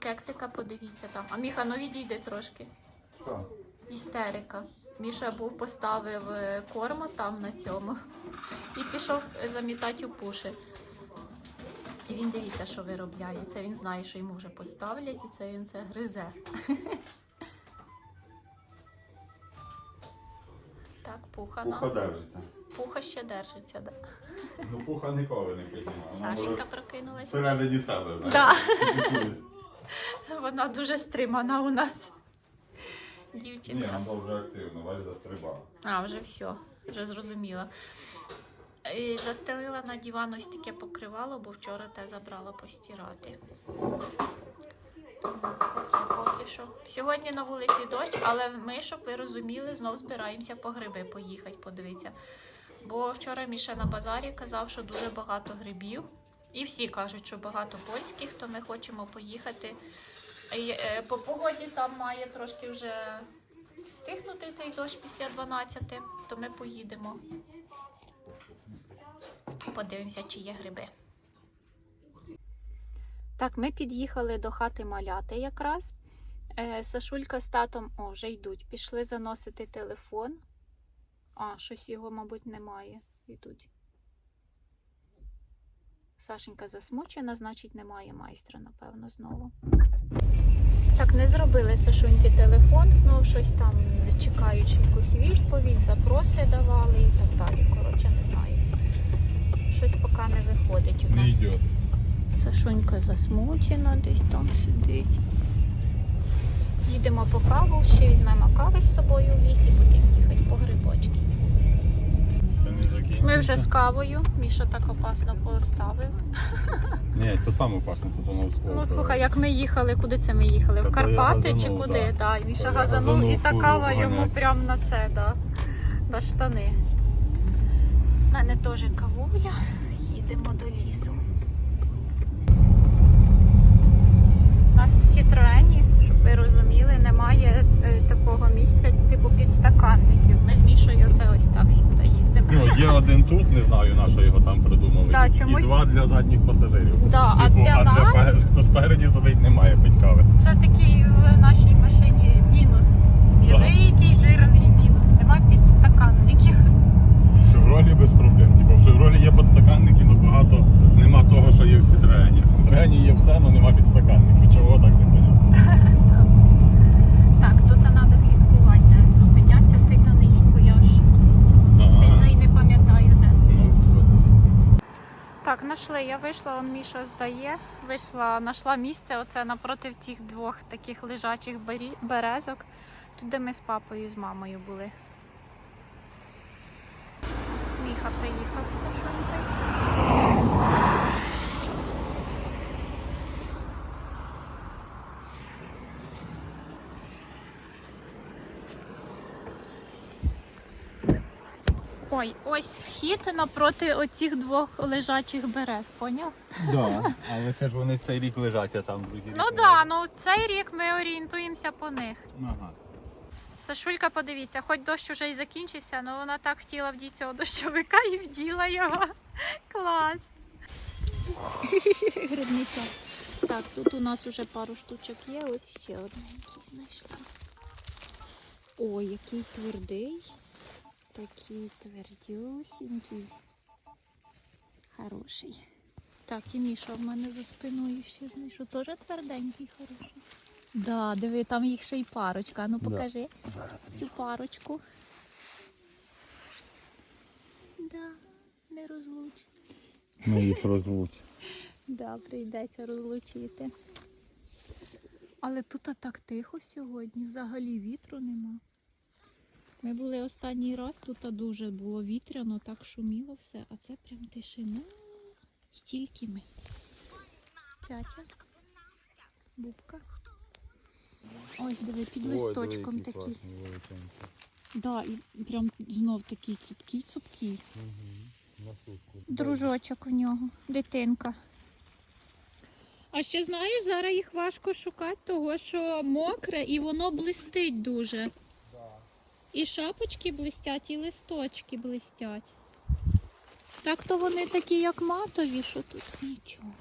кексика, подивіться там. А Міха, ну відійди трошки. Що? Істерика. Міша був поставив е, корма там на цьому і пішов е, замітати у пуші. І він дивіться, що виробляє. Це він знає, що йому вже поставлять, і це він це гризе. Так, пуха Пуха держиться. Пуха ще держиться, да. Ну пуха ніколи не піднімає. Сашенька може прокинулась. всередині себе, знаєш. Вона дуже стримана у нас. Ні, Дівчинка. вона вже активно, бачиш, застрибала. А, вже все, вже зрозуміла. І застелила на диван ось таке покривало, бо вчора те забрала постирати. У нас таке поки що. Сьогодні на вулиці дощ, але ми, щоб ви розуміли, знов збираємося по гриби поїхати, подивитися. Бо вчора Міша на базарі казав, що дуже багато грибів. І всі кажуть, що багато польських, то ми хочемо поїхати. Е, По погоді там має трошки вже стихнути той дощ після 12, то ми поїдемо. Подивимося, чи є гриби. Так, ми під'їхали до хати маляти якраз. Е, Сашулька з татом о, вже йдуть. Пішли заносити телефон. А, щось його, мабуть, немає. Йдуть. Сашенька засмучена, значить немає майстра, напевно, знову. Так, не зробили Сашуньки телефон, знов щось там чекаючи якусь відповідь, запроси давали і так далі. Коротше, не знаю. Щось поки не виходить у нас. йде. Сашунька засмучена, десь там сидить. Їдемо по каву, ще візьмемо кави з собою в лісі, вже з кавою. Міша так опасно поставив. Ні, то там опасно, то воно скоро. Ну слухай, як ми їхали, куди це ми їхали? В Карпати чи куди? да. Міша газанув, і та кава йому прямо на це, да. на штани. У мене теж кавуля. Їдемо до є один тут, не знаю, на що його там придумали. Да, І два для задніх пасажирів. Да, а Типу, для а нас- пе- хто спереді сидить, немає пить кави. Це такий в нашій машині мінус. Великий жирний мінус. Нема підстаканників. В Шевролі без проблем. Типу, в Шевролі є підстаканники, але багато нема того, що є в Citroені. В Citroені є все, але нема підстаканників. Чого так не понятно? Так, тут треба слідкувати, де зупинятися, сильно не їдь, бо я ж сильно і не пам'ятаю де. Ну, Так, знайшли. Я вийшла, он Міша здає. Вийшла, знайшла місце оце напроти цих двох таких лежачих березок. Туди ми з папою і з мамою були. Міха приїхав з Сашунькою. Ой, ось вхід напроти оцих двох лежачих берез, поняв? Да, але це ж вони цей рік лежать, а там другі Ну так, да, ну цей рік ми орієнтуємося по них. Ага. Сашулька, подивіться, хоч дощ уже і закінчився, але вона так хотіла вдіти цього дощовика і вділа його. Клас. Грибниця. Так, тут у нас уже пару штучок є, ось ще одненький знайшла. Ой, який твердий. Такий твердюсінький. Хороший. Так, і Міша в мене за спиною ще знайшов. Теж тверденький, хороший. Да, диви, там їх ще й парочка. Ну Да. покажи цю парочку. Да, не розлуч. Ми їх розлучимо. Да, прийдеться розлучити. Але тут так тихо сьогодні, взагалі вітру нема. Ми були останній раз, тут дуже було вітряно, так шуміло все, а це прям тишина. І тільки ми. Тятя. Бубка. Ось диви, під листочком такі. Да, і прям знов такий цупкий, цупкий. Дружочок у нього, дитинка. А ще знаєш, зараз їх важко шукати, того що мокре і воно блистить дуже. І шапочки блистять, і листочки блистять. Так то вони такі, як матові, що тут нічого.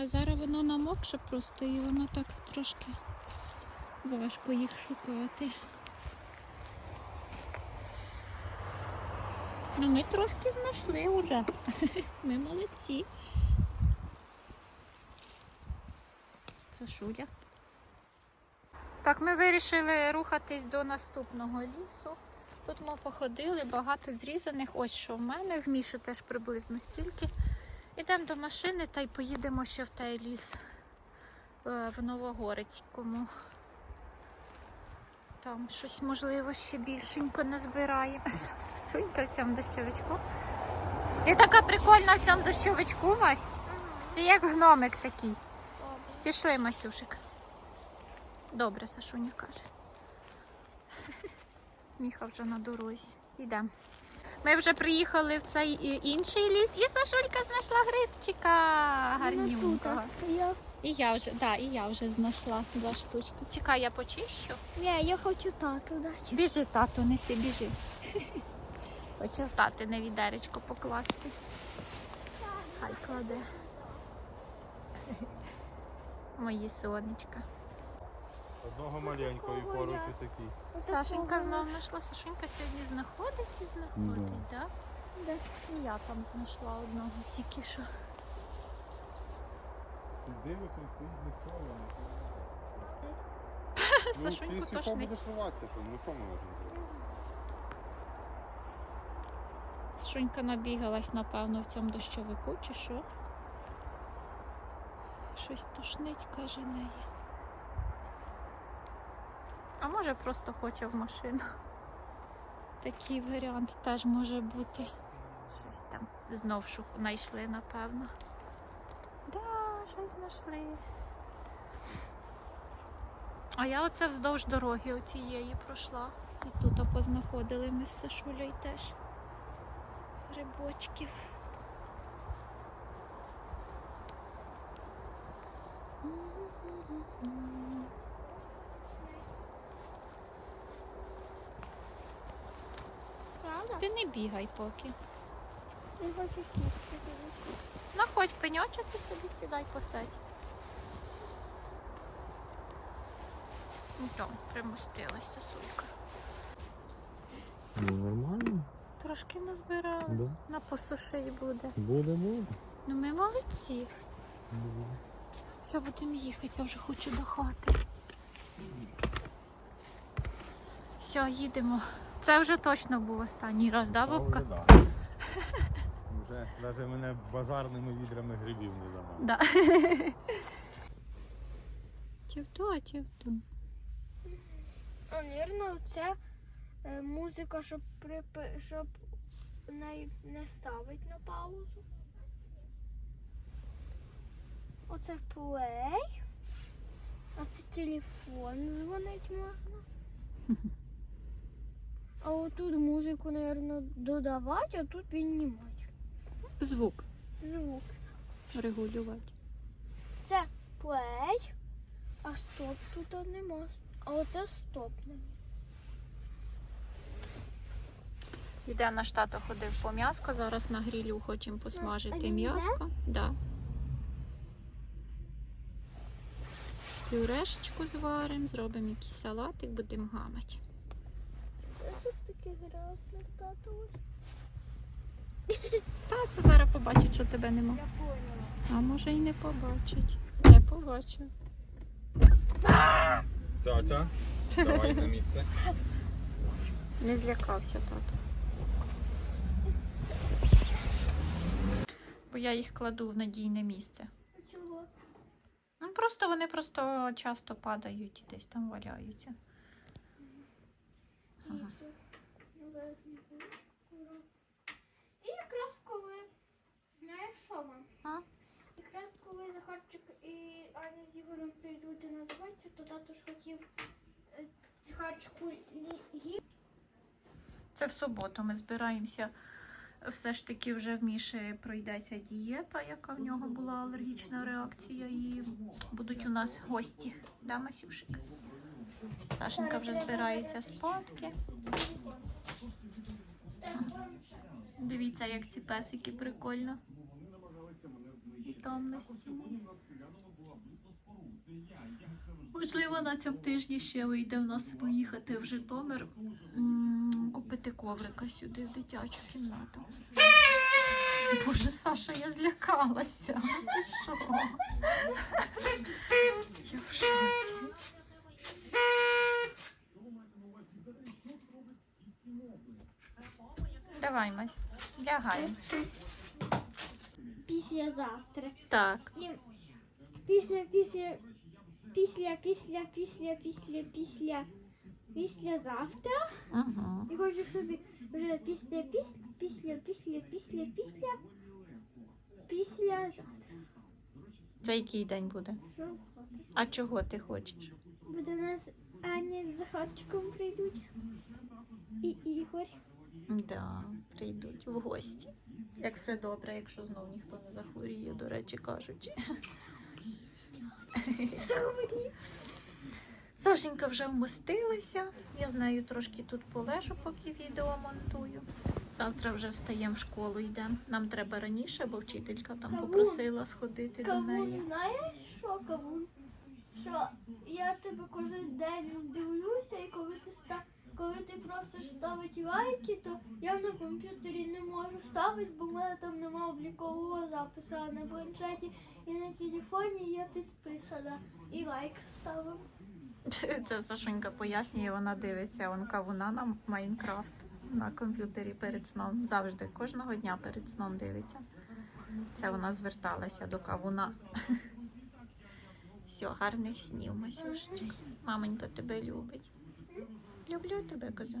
А зараз воно намокше просто і воно так трошки важко їх шукати. Ну, ми трошки знайшли вже. Ми молодці. Це Шуля. Так, ми вирішили рухатись до наступного лісу. Тут ми походили, багато зрізаних. Ось що в мене, в Міші теж приблизно стільки. Ідемо до машини та й поїдемо ще в той ліс е, в Новогорецькому. Там щось, можливо, ще більшенько назбираємо. Сунька в цьому дощовичку. Ти така прикольна в цьому дощовичку, Вась. Ти як гномик такий. Пішли, Масюшик. Добре, Сашуня каже. Міха вже на дорозі. Йдемо. Ми вже приїхали в цей інший ліс, і Сашулька знайшла грибчика гарнюнького. І я вже, да, і я вже знайшла два штучки. Чекай, я почищу. не, я хочу тату дати. Біжи, тату, неси, біжи. Хочу в тати на відеречко покласти. Хай кладе. Мої сонечка. Одного маленького і поруч і такий. Сашенька знов знайшла. Сашенька сьогодні знаходить і знаходить, так? Да. І я там знайшла одного тільки що. Ти дивишся, стоїть не сховано. Сашуньку Ну, тошнить. буде ховатися, що? Ну що ми можемо зробити? Сашунька набігалась, напевно, в цьому дощовику чи що. Щось тошнить, каже неї. А може просто хоче в машину. Такий варіант теж може бути. Щось там знов знайшли, напевно. Да, щось знайшли. А я оце вздовж дороги оцієї пройшла. І тут познаходили ми з Сашулею теж грибочків. Правда? Ти не бігай поки. Хочу сісти. Находь пеньочок і собі сідай посадь. Ну там, примостилася сулька. Ну нормально. Трошки назбирали. Да. На посуші буде. Буде, буде. Ну ми молодці. Все, будемо їхати, я вже хочу до хати. Все, їдемо. Це вже точно був останній раз, да, Бобка? Вже, да. Вже навіть мене базарними відрами грибів не замало. Да. Тівто, а тівто. А, Навірно, це е, музика, щоб, припи... щоб не, не ставить на паузу. Оце плей. А це телефон дзвонить можна. А отут музику, напевно, додавати, а тут піднімати. Звук Звук. регулювати. Це плей, а стоп тут нема. А оце стоп. Йде наш тато ходив по м'яско, зараз на грілю хочемо посмажити він м'яско. Да. Пюрешечку зваримо, зробимо якийсь салатик, будемо гамати. А тут таке. Так, зараз побачить, що тебе нема. Я поняла. А може і не побачить. Не побачив. Ця, ця. Давай на місце. Не злякався тато. Бо я їх кладу в надійне місце. Чого? Ну просто вони просто часто падають і десь там валяються. Ага. І якраз коли, знаєш що вам? А? Якраз коли Захарчик і Аня з Ігорем прийдуть до нас в гості, то тато ж хотів е, Захарчику лі- Це в суботу ми збираємося. Все ж таки вже в Міші пройдеться дієта, яка в нього була алергічна реакція, і будуть у нас гості. Да, Масюшик? Сашенька вже збирається спадки. Дивіться, як ці песики прикольно. Там. Можливо, на цьому тижні ще вийде в нас поїхати в Житомир, купити коврика сюди в дитячу кімнату. Боже, Саша, я злякалася. Ти що? Я в шоці. Давай, Мась, лягай. Післязавтра. Так. І після, після, після, після, після, після, після, післязавтра. Угу. І хочу собі вже після, після, після, після, після, після, післязавтра. Це який день буде? А чого ти хочеш? Бо до нас Аня з Захарчиком прийдуть. І Ігор. Да, прийдуть в гості. Як все добре, якщо знов ніхто не захворіє, до речі кажучи. Сашенька вже вмостилася. Я з нею трошки тут полежу, поки відео монтую. Завтра вже встаємо в школу, йдемо. Нам треба раніше, бо вчителька там Кавун. попросила сходити до Кавун, неї. знаєш що, Кавун? Що я тебе кожен день дивлюся, і коли ти ста... коли ти просиш ставити лайки, то я на комп'ютері не можу ставити, бо в мене там немає облікового запису, а на планшеті і на телефоні я підписана. І лайк ставив. Це Сашонька пояснює, вона дивиться он кавуна на Майнкрафт на комп'ютері перед сном. Завжди, кожного дня перед сном дивиться. Це вона зверталася до кавуна. Все, гарних снів, Масюшечка. Мамонька тебе любить. Люблю тебе, коза.